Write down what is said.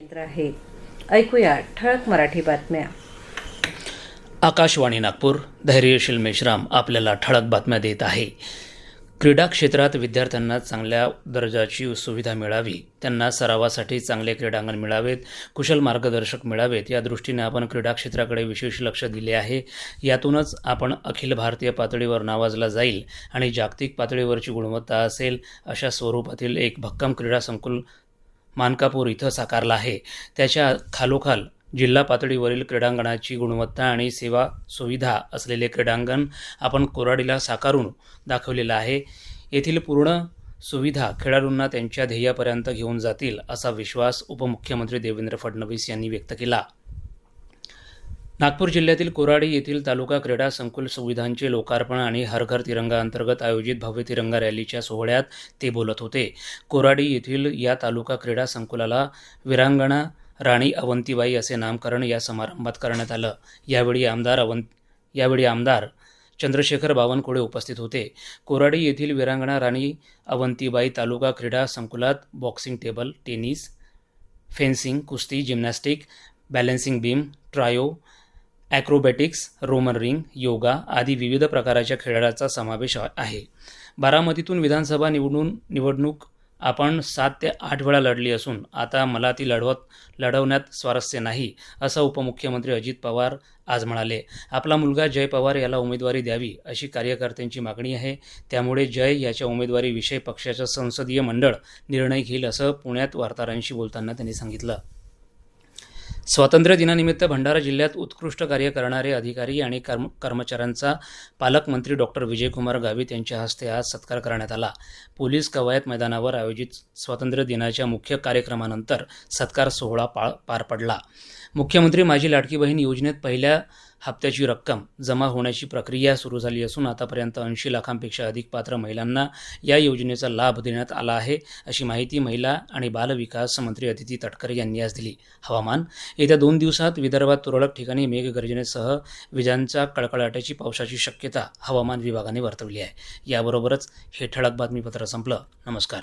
केंद्र आहे. ऐकूया ठळक मराठी बातम्या. आकाशवाणी नागपूर धैर्यशील मेश्राम आपल्याला ठळक बातम्या देत आहे. क्रीडा क्षेत्रात विद्यार्थ्यांना चांगल्या दर्जाची सुविधा मिळावी त्यांना सरावासाठी चांगले क्रीडांगण मिळावेत कुशल मार्गदर्शक मिळावेत या दृष्टीने आपण क्रीडा क्षेत्राकडे विशेष लक्ष दिले आहे. यातूनच आपण अखिल भारतीय पातळीवर नावाजला जाईल आणि जागतिक पातळीवरची गुणवत्ता असेल अशा स्वरूपातील एक भक्कम क्रीडा संकुल मानकापूर इथं साकारला आहे. त्याच्या खालोखाल जिल्हा पातळीवरील क्रीडांगणाची गुणवत्ता आणि सेवा सुविधा असलेले क्रीडांगण आपण कोराडीला साकारून दाखवलेलं आहे. येथील पूर्ण सुविधा खेळाडूंना त्यांच्या ध्येयापर्यंत घेऊन जातील असा विश्वास उपमुख्यमंत्री देवेंद्र फडणवीस यांनी व्यक्त केला. नागपूर जिल्ह्यातील कोराडी येथील तालुका क्रीडा संकुल सुविधांचे लोकार्पण आणि हर घर तिरंगा अंतर्गत आयोजित भव्य तिरंगा रॅलीच्या सोहळ्यात ते बोलत होते. कोराडी येथील या तालुका क्रीडा संकुलाला विरांगणा राणी अवंतीबाई असे नामकरण या समारंभात करण्यात आलं. यावेळी आमदार अवं यावेळी आमदार चंद्रशेखर बावनकुळे उपस्थित होते. कोराडी येथील विरांगणा राणी अवंतीबाई तालुका क्रीडा संकुलात बॉक्सिंग टेबल टेनिस फेन्सिंग कुस्ती gymnastic balancing beam trio acrobatics roman ring yoga आदी विविध प्रकारच्या खेळाचा समावेश आहे. बारामतीतून विधानसभा निवडून निवडणूक आपण सात ते आठ वेळा लढली असून आता मला ती लढवत लढवण्यात स्वारस्य नाही असं उपमुख्यमंत्री अजित पवार आज म्हणाले. आपला मुलगा जय पवार याला उमेदवारी द्यावी अशी कार्यकर्त्यांची मागणी आहे. त्यामुळे जय याच्या उमेदवारीविषयी पक्षाचं संसदीय मंडळ निर्णय घेईल असं पुण्यात वार्ताहरांशी बोलताना त्यांनी सांगितलं. स्वातंत्र्य दिनानिमित्त भंडारा जिल्ह्यात उत्कृष्ट कार्य करणारे अधिकारी आणि कर्म कर्मचाऱ्यांचा पालकमंत्री डॉक्टर विजयकुमार गावित यांच्या हस्ते आज सत्कार करण्यात आला. पोलीस कवायत मैदानावर आयोजित स्वातंत्र्य दिनाच्या मुख्य कार्यक्रमानंतर सत्कार सोहळा पा पार पडला. मुख्यमंत्री माझी लाडकी बहीण योजनेत पहिल्या हप्त्याची रक्कम जमा होण्याची प्रक्रिया सुरू झाली असून आतापर्यंत ऐंशी लाखांपेक्षा अधिक पात्र महिलांना या योजनेचा लाभ देण्यात आला आहे अशी माहिती महिला आणि बालविकास मंत्री अदिती तटकरे यांनी आज दिली. हवामान येत्या दोन दिवसात विदर्भात तुरळक ठिकाणी मेघगर्जनेसह विजांचा कडकडाटाची पावसाची शक्यता हवामान विभागाने वर्तवली आहे. याबरोबरच हे ठळक बातमीपत्र संपलं. नमस्कार.